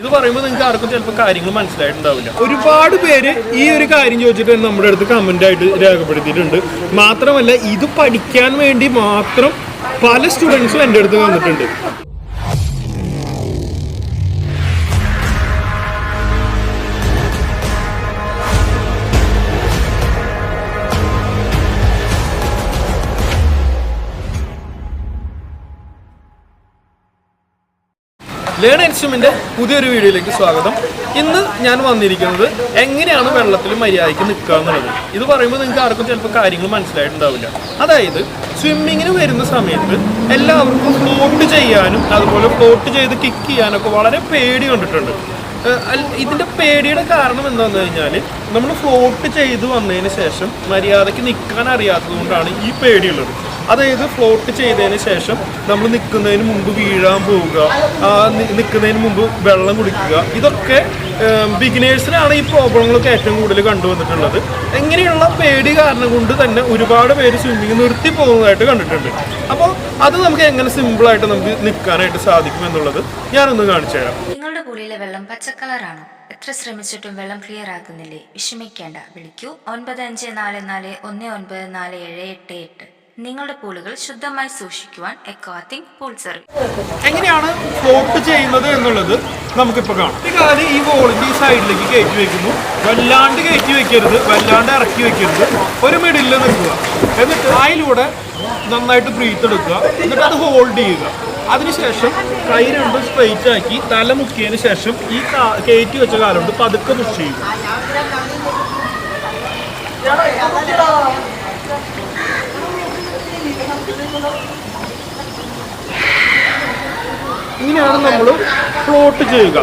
ഇത് പറയുമ്പോൾ നിങ്ങൾക്ക് ആർക്കും ചിലപ്പോൾ കാര്യങ്ങൾ മനസ്സിലായിട്ടുണ്ടാവില്ല. ഒരുപാട് പേര് ഈ ഒരു കാര്യം ചോദിച്ചിട്ട് നമ്മുടെ അടുത്ത് കമന്റ് ആയിട്ട് രേഖപ്പെടുത്തിയിട്ടുണ്ട്. മാത്രമല്ല ഇത് പഠിക്കാൻ വേണ്ടി മാത്രം പല സ്റ്റുഡൻസും എന്റെ അടുത്ത് വന്നിട്ടുണ്ട്. ലേൺ ഇൻസ്ട്രുമെന്റ് പുതിയൊരു വീഡിയോയിലേക്ക് സ്വാഗതം. ഇന്ന് ഞാൻ വന്നിരിക്കുന്നത് എങ്ങനെയാണ് വെള്ളത്തിൽ മര്യാദയ്ക്ക് നിൽക്കുക എന്നുള്ളത്. ഇത് പറയുമ്പോൾ നിങ്ങൾക്ക് ആർക്കും ചിലപ്പോൾ കാര്യങ്ങൾ മനസ്സിലായിട്ടുണ്ടാവില്ല. അതായത് സ്വിമ്മിങ്ങിന് വരുന്ന സമയത്ത് എല്ലാവർക്കും ഫ്ലോട്ട് ചെയ്യാനും അതുപോലെ ഫ്ലോട്ട് ചെയ്ത് കിക്ക് ചെയ്യാനൊക്കെ വളരെ പേടി കണ്ടിട്ടുണ്ട്. ഇതിന്റെ പേടിയുടെ കാരണം എന്താന്ന് കഴിഞ്ഞാൽ നമ്മൾ ഫ്ലോട്ട് ചെയ്ത് വന്നതിന് ശേഷം മര്യാദയ്ക്ക് നിൽക്കാൻ അറിയാത്തത് കൊണ്ടാണ് ഈ പേടിയുള്ളത്. അതായത് ഫ്ലോട്ട് ചെയ്തതിന് ശേഷം നമ്മൾ നിൽക്കുന്നതിന് മുമ്പ് വീഴാൻ പോവുക നിൽക്കുന്നതിന് മുമ്പ് വെള്ളം കുടിക്കുക ഇതൊക്കെ ബിഗിനേഴ്സിനാണ് ഈ പ്രോബ്ലങ്ങളൊക്കെ ഏറ്റവും കൂടുതൽ കണ്ടുവന്നിട്ടുള്ളത്. എങ്ങനെയുള്ള പേടി കാരണം കൊണ്ട് തന്നെ ഒരുപാട് പേര് സ്വിമ്മിങ് നിർത്തി പോകുന്നതായിട്ട് കണ്ടിട്ടുണ്ട്. അപ്പോൾ അത് നമുക്ക് എങ്ങനെ സിമ്പിളായിട്ട് നമുക്ക് നിൽക്കാനായിട്ട് സാധിക്കും എന്നുള്ളത് ഞാനൊന്ന് കാണിച്ചു തരാം. നിങ്ങളുടെ പൂളിലെ വെള്ളം പച്ചക്കളറാണോ. എത്ര ശ്രമിച്ചിട്ടും വെള്ളം ക്ലിയർ ആകുന്നില്ലേ വിഷമിക്കേണ്ട. വിളിക്കൂ. ഒൻപത് അഞ്ച് നാല് നാല് ഒന്ന് ഒൻപത് നാല് ഏഴ് എട്ട് എട്ട്. നിങ്ങളുടെ പൂളുകൾ ശുദ്ധമായി സൂക്ഷിക്കുവാൻ എക്വാത്തിങ് പൂൾ സർവീസ് എങ്ങനെയാണ് ഫ്ലോട്ട് ചെയ്യുന്നത് എന്നുള്ളത് നമുക്കിപ്പോൾ കാണാം. ഈ കാൽ ഈ ബോളിന്റെ ഈ സൈഡിലേക്ക് കയറ്റി വെക്കുന്നു. വല്ലാണ്ട് കയറ്റി വെക്കരുത്. വല്ലാണ്ട് ഇറക്കി വെക്കരുത്. ഒരു മിഡിലിൽ നിൽക്കുക. എന്നിട്ട് അതിലൂടെ നന്നായിട്ട് ബ്രീത്ത് എടുക്കുക. എന്നിട്ട് അത് ഹോൾഡ് ചെയ്യുക. അതിനുശേഷം കൈ രണ്ടും സ്ട്രെയിറ്റ് ആക്കി തല മുക്കിയതിന് ശേഷം ഈ കയറ്റി വെച്ച കാലം കൊണ്ട് പതുക്കെ പുഷ് ചെയ്യും. ഇങ്ങനെയാണ് നമ്മൾ ഫ്ലോട്ട് ചെയ്യുക.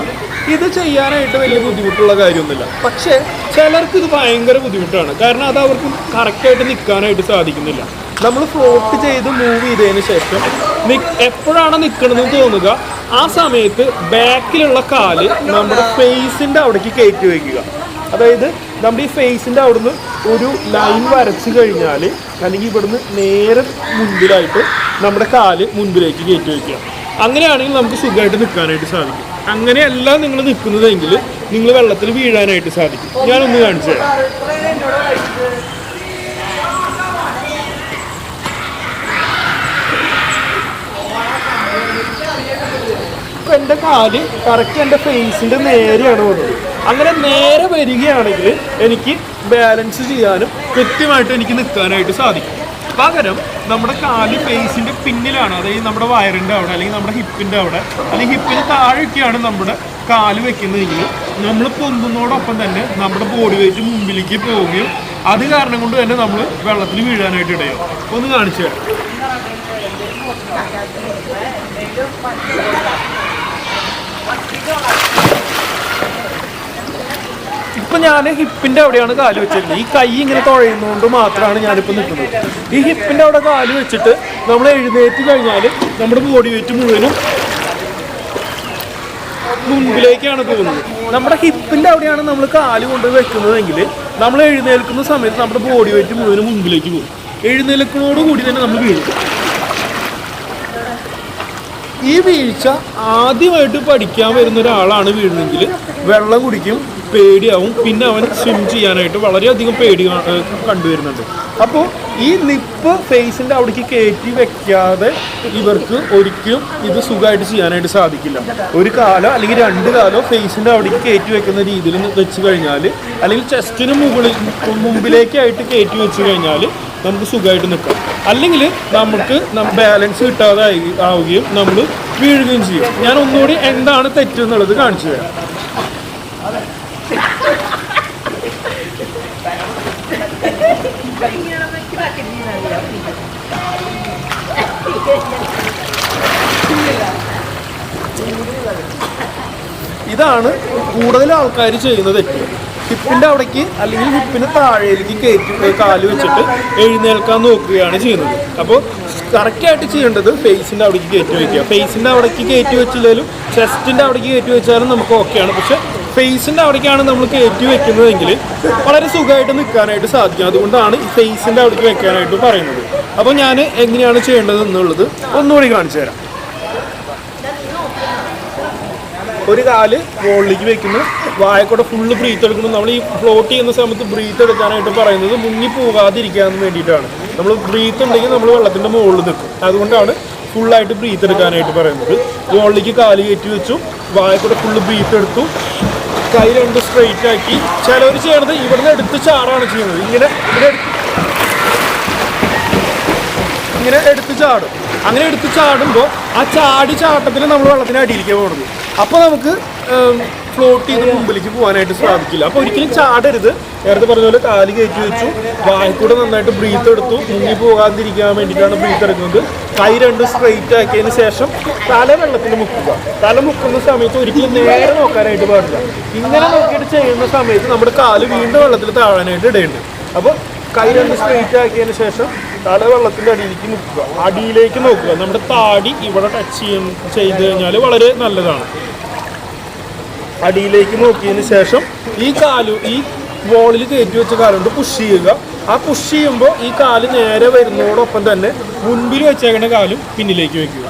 ഇത് ചെയ്യാനായിട്ട് വലിയ ബുദ്ധിമുട്ടുള്ള കാര്യമൊന്നുമില്ല. പക്ഷേ ചിലർക്ക് ഇത് ഭയങ്കര ബുദ്ധിമുട്ടാണ്. കാരണം അത് അവർക്ക് കറക്റ്റായിട്ട് നിൽക്കാനായിട്ട് സാധിക്കുന്നില്ല. നമ്മൾ ഫ്ലോട്ട് ചെയ്ത് മൂവ് ചെയ്തതിന് ശേഷം നി- എപ്പോഴാണ് നിൽക്കണമെന്ന് തോന്നുക? ആ സമയത്ത് ബാക്കിലുള്ള കാൽ നമ്മുടെ ഫേസിന്റെ അവിടേക്ക് കയറ്റി വയ്ക്കുക. അതായത് നമ്മുടെ ഈ ഫേസിന്റെ അവിടുന്ന് ഒരു ലൈൻ വരച്ച് കഴിഞ്ഞാൽ അല്ലെങ്കിൽ ഇവിടുന്ന് നേരെ മുൻപിലായിട്ട് നമ്മുടെ കാൽ മുൻപിലേക്ക് കയറ്റി വയ്ക്കുക. അങ്ങനെയാണെങ്കിൽ നമുക്ക് സുഖമായിട്ട് നിൽക്കാനായിട്ട് സാധിക്കും. അങ്ങനെയല്ല നിങ്ങൾ നിൽക്കുന്നതെങ്കിൽ നിങ്ങൾ വെള്ളത്തിൽ വീഴാനായിട്ട് സാധിക്കും. ഞാനൊന്ന് കാണിച്ചു തരാം. കാൽ കറക്റ്റ് എന്റെ ഫേസിന്റെ നേരെയാണ് വന്നത്. അങ്ങനെ നേരെ വരികയാണെങ്കിൽ എനിക്ക് ബാലൻസ് ചെയ്യാനും കൃത്യമായിട്ട് എനിക്ക് നിൽക്കാനായിട്ട് സാധിക്കും. പകരം നമ്മുടെ കാൽ ഫേസിന്റെ പിന്നിലാണ് അതായത് നമ്മുടെ വയറിന്റെ അവിടെ അല്ലെങ്കിൽ നമ്മുടെ ഹിപ്പിന്റെ അവിടെ അല്ലെങ്കിൽ ഹിപ്പിന് താഴെയൊക്കെയാണ് നമ്മുടെ കാൽ വെക്കുന്നതെങ്കിൽ നമ്മൾ പൊന്തുന്നതോടൊപ്പം തന്നെ നമ്മുടെ ബോഡി വെയിറ്റ് മുമ്പിലേക്ക് പോവുകയും അത് കാരണം കൊണ്ട് തന്നെ നമ്മൾ വെള്ളത്തിൽ വീഴാനായിട്ട് ഇടയോ ഒന്ന് കാണിച്ചു തരാം. ഇപ്പൊ ഞാൻ ഹിപ്പിന്റെ അവിടെയാണ് കാൽ വെച്ചിരുന്നത്. ഈ കൈ ഇങ്ങനെ തുഴയുന്നതുകൊണ്ട് മാത്രമാണ് ഞാനിപ്പോ നിൽക്കുന്നത്. ഈ ഹിപ്പിന്റെ അവിടെ കാൽ വെച്ചിട്ട് നമ്മൾ എഴുന്നേറ്റ് കഴിഞ്ഞാൽ നമ്മുടെ ബോഡി വെയിറ്റ് മുഴുവനും മുമ്പിലേക്കാണ് പോകുന്നത്. നമ്മുടെ ഹിപ്പിന്റെ അവിടെയാണ് നമ്മൾ കാൽ കൊണ്ട് വെക്കുന്നതെങ്കിൽ നമ്മൾ എഴുന്നേൽക്കുന്ന സമയത്ത് നമ്മുടെ ബോഡി വെയിറ്റ് മുഴുവനും മുമ്പിലേക്ക് പോകും. എഴുന്നേൽക്കുന്നതോടുകൂടി തന്നെ നമ്മൾ വീഴും. ഈ വീഴ്ച ആദ്യമായിട്ട് പഠിക്കാൻ വരുന്ന ഒരാളാണ് വീഴുന്നെങ്കിൽ വെള്ളം കുടിക്കും പേടിയാവും. പിന്നെ അവൻ സ്വിം ചെയ്യാനായിട്ട് വളരെയധികം പേടി കണ്ടുവരുന്നുണ്ട്. അപ്പോൾ ഈ നിപ്പ് ഫേസിന്റെ അവിടേക്ക് കയറ്റി വെക്കാതെ ഇവർക്ക് ഒരിക്കലും ഇത് സുഖമായിട്ട് ചെയ്യാനായിട്ട് സാധിക്കില്ല. ഒരു കാലോ അല്ലെങ്കിൽ രണ്ട് കാലോ ഫേസിന്റെ അവിടേക്ക് കയറ്റി വെക്കുന്ന രീതിയിൽ വെച്ച് കഴിഞ്ഞാൽ അല്ലെങ്കിൽ ചെസ്റ്റിന് മുകളിൽ മുമ്പിലേക്കായിട്ട് കയറ്റി വെച്ച് കഴിഞ്ഞാൽ നമുക്ക് സുഖമായിട്ട് നിൽക്കാം. അല്ലെങ്കിൽ നമുക്ക് ബാലൻസ് കിട്ടാതെ ആവുകയും നമ്മൾ വീഴുകയും ചെയ്യും. ഞാൻ ഒന്നുകൂടി എന്താണ് തെറ്റെന്നുള്ളത് കാണിച്ചു തരാം. ഇതാണ് കൂടുതൽ ആൾക്കാർ ചെയ്യുന്നത് തെറ്റ്. ഹിപ്പിന്റെ അവിടേക്ക് അല്ലെങ്കിൽ ഹിപ്പിന് താഴേക്ക് കയറ്റി കാൽ വെച്ചിട്ട് എഴുന്നേൽക്കാൻ നോക്കുകയാണ് ചെയ്യുന്നത്. അപ്പോൾ കറക്റ്റായിട്ട് ചെയ്യേണ്ടത് ഫേസിന്റെ അവിടേക്ക് കയറ്റി വെക്കുക. ഫേസിന്റെ അവിടേക്ക് കയറ്റി വെച്ചില്ലെങ്കിലും ചെസ്റ്റിന്റെ അവിടേക്ക് കയറ്റി വെച്ചാലും നമുക്ക് ഓക്കെയാണ് പക്ഷെ ഫേസിന്റെ അവിടേക്കാണ് നമ്മൾ കയറ്റി വെക്കുന്നതെങ്കിൽ വളരെ സുഖമായിട്ട് നിൽക്കാനായിട്ട് സാധിക്കും. അതുകൊണ്ടാണ് ഈ ഫേസിന്റെ അവിടേക്ക് വെക്കാനായിട്ട് പറയുന്നത്. അപ്പോൾ ഞാൻ എങ്ങനെയാണ് ചെയ്യേണ്ടത് എന്നുള്ളത് ഒന്നുകൂടി കാണിച്ചു തരാം. ഒരു കാൽ മുകളിലേക്ക് വെക്കുന്നു. വായക്കൂടെ ഫുള്ള് ബ്രീത്ത് എടുക്കണം നമ്മൾ ഈ ഫ്ലോട്ട് ചെയ്യുന്ന സമയത്ത് ബ്രീത്ത് എടുക്കാനായിട്ട് പറയുന്നത് മുങ്ങി പോകാതിരിക്കാൻ വേണ്ടിയിട്ടാണ്. നമ്മൾ ബ്രീത്ത് ഉണ്ടെങ്കിൽ നമ്മൾ വെള്ളത്തിന്റെ മുകളിൽ നിൽക്കും. അതുകൊണ്ടാണ് ഫുള്ളായിട്ട് ബ്രീത്ത് എടുക്കാനായിട്ട് പറയുന്നത്. മുകളിലേക്ക് കാൽ കയറ്റി വെച്ചു. വായക്കൂടെ ഫുള്ള് ബ്രീത്ത് എടുത്തു. കൈ രണ്ട് സ്ട്രെയിറ്റ് ആക്കി. ചിലവർ ചെയ്യണത് ഇവിടുന്ന് എടുത്ത് ചാടാണ് ചെയ്യുന്നത്. ഇങ്ങനെ ഇവിടെ ഇങ്ങനെ എടുത്ത് ചാടും. അങ്ങനെ എടുത്ത് ചാടുമ്പോൾ ആ ചാടി ചാട്ടത്തിൽ നമ്മൾ വെള്ളത്തിന് അടിയിലേക്ക് പോകുന്നത് അപ്പോൾ നമുക്ക് ഫ്ലോട്ട് ചെയ്ത് മുമ്പിലേക്ക് പോകാനായിട്ട് സാധിക്കില്ല. അപ്പോൾ ഒരിക്കലും ചാടരുത്. നേരത്തെ പറഞ്ഞ പോലെ കാൽ കയറ്റി വെച്ചു. വായിക്കൂടെ നന്നായിട്ട് ബ്രീത്ത് എടുത്തു. മുങ്ങി പോകാതിരിക്കാൻ വേണ്ടിയിട്ടാണ് ബ്രീത്ത് എടുക്കുന്നത്. കൈ രണ്ട് സ്ട്രെയിറ്റ് ആക്കിയതിന് ശേഷം തല വെള്ളത്തിൽ മുക്കുക. തല മുക്കുന്ന സമയത്ത് ഒരിക്കലും നേരെ നോക്കാനായിട്ട് പാടില്ല. ഇങ്ങനെ നോക്കിയിട്ട് ചെയ്യുന്ന സമയത്ത് നമ്മുടെ കാൽ വീണ്ടും വെള്ളത്തിൽ താഴാനായിട്ട് ഇടയുണ്ട്. അപ്പോൾ കൈ രണ്ട് സ്ട്രെയിറ്റ് ആക്കിയതിന് ശേഷം തല വെള്ളത്തിന്റെ അടിയിലേക്ക് മുക്കുക. അടിയിലേക്ക് നോക്കുക. നമ്മുടെ താടി ഇവിടെ ടച്ച് ചെയ്ത് കഴിഞ്ഞാൽ വളരെ നല്ലതാണ്. അടിയിലേക്ക് നോക്കിയതിന് ശേഷം ഈ കാലു ഈ ബോളിൽ കയറ്റി വെച്ച കാലുകൊണ്ട് പുഷ് ചെയ്യുക. ആ പുഷ് ചെയ്യുമ്പോൾ ഈ കാൽ നേരെ വരുന്നതോടൊപ്പം തന്നെ മുൻപിൽ വെച്ചേക്കുന്ന കാലും പിന്നിലേക്ക് വെക്കുക.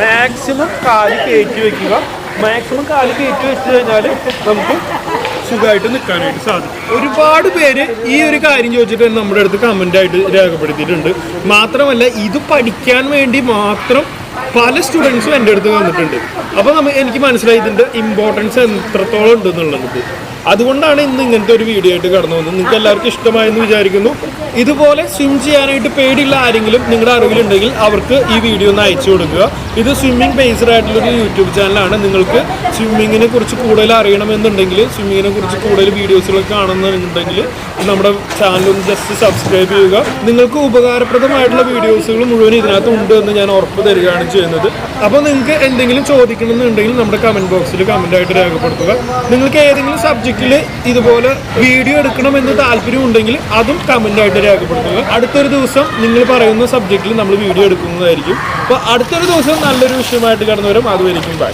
മാക്സിമം കാൽ കയറ്റി വെക്കുക. മാക്സിമം കാൽ കയറ്റി വെച്ച് കഴിഞ്ഞാൽ നമുക്ക് സുഖമായിട്ട് നിൽക്കാനായിട്ട് സാധിക്കും. ഒരുപാട് പേര് ഈ ഒരു കാര്യം ചോദിച്ചിട്ട് നമ്മുടെ അടുത്ത് കമന്റ് ആയിട്ട് രേഖപ്പെടുത്തിയിട്ടുണ്ട്. മാത്രമല്ല ഇത് പഠിക്കാൻ വേണ്ടി മാത്രം പല സ്റ്റുഡൻസും എന്റെ അടുത്ത് വന്നിട്ടുണ്ട്. അപ്പോൾ നമുക്ക് എനിക്ക് മനസ്സിലായി ഇതിന്റെ ഇമ്പോർട്ടൻസ് എത്രത്തോളം ഉണ്ട് എന്നുള്ളത് അതുകൊണ്ടാണ് ഇന്ന് ഇങ്ങനത്തെ ഒരു വീഡിയോ ആയിട്ട് കടന്നു വന്നത്. നിങ്ങൾക്ക് എല്ലാവർക്കും ഇഷ്ടമായെന്ന് വിചാരിക്കുന്നു. ഇതുപോലെ സ്വിം ചെയ്യാനായിട്ട് പേടിയുള്ള ആരെങ്കിലും നിങ്ങളുടെ അറിവിലുണ്ടെങ്കിൽ അവർക്ക് ഈ വീഡിയോ ഒന്ന് അയച്ചു കൊടുക്കുക. ഇത് സ്വിമ്മിംഗ് ബേസ്ഡ് ആയിട്ടുള്ള ഒരു യൂട്യൂബ് ചാനലാണ് നിങ്ങൾക്ക് സ്വിമ്മിങ്ങിനെ കുറിച്ച് കൂടുതൽ അറിയണമെന്നുണ്ടെങ്കിൽ സ്വിമ്മിങ്ങിനെ കുറിച്ച് കൂടുതൽ വീഡിയോസുകളൊക്കെ കാണുന്നുണ്ടെങ്കിൽ നമ്മുടെ ചാനൽ ഒന്ന് ജസ്റ്റ് സബ്സ്ക്രൈബ് ചെയ്യുക. നിങ്ങൾക്ക് ഉപകാരപ്രദമായിട്ടുള്ള വീഡിയോസുകൾ മുഴുവൻ ഇതിനകത്ത് ഉണ്ട് എന്ന് ഞാൻ ഉറപ്പ് തരികയാണ് ചെയ്യുന്നത്. അപ്പോൾ നിങ്ങൾക്ക് എന്തെങ്കിലും ചോദിക്കണമെന്നുണ്ടെങ്കിൽ നമ്മുടെ കമന്റ് ബോക്സിൽ കമന്റ് ആയിട്ട് രേഖപ്പെടുത്തുക. നിങ്ങൾക്ക് ഏതെങ്കിലും സബ്ജക്റ്റിൽ ഇതുപോലെ വീഡിയോ എടുക്കണമെന്ന് താല്പര്യം ഉണ്ടെങ്കിൽ അതും കമന്റായിട്ട് രേഖപ്പെടുത്തുക. അടുത്തൊരു ദിവസം നിങ്ങൾ പറയുന്ന സബ്ജക്റ്റിൽ നമ്മൾ വീഡിയോ എടുക്കുന്നതായിരിക്കും. അപ്പോൾ അടുത്തൊരു ദിവസം നല്ലൊരു വിഷയമായിട്ട് കടന്നു വരും അതുവരെയും ബൈ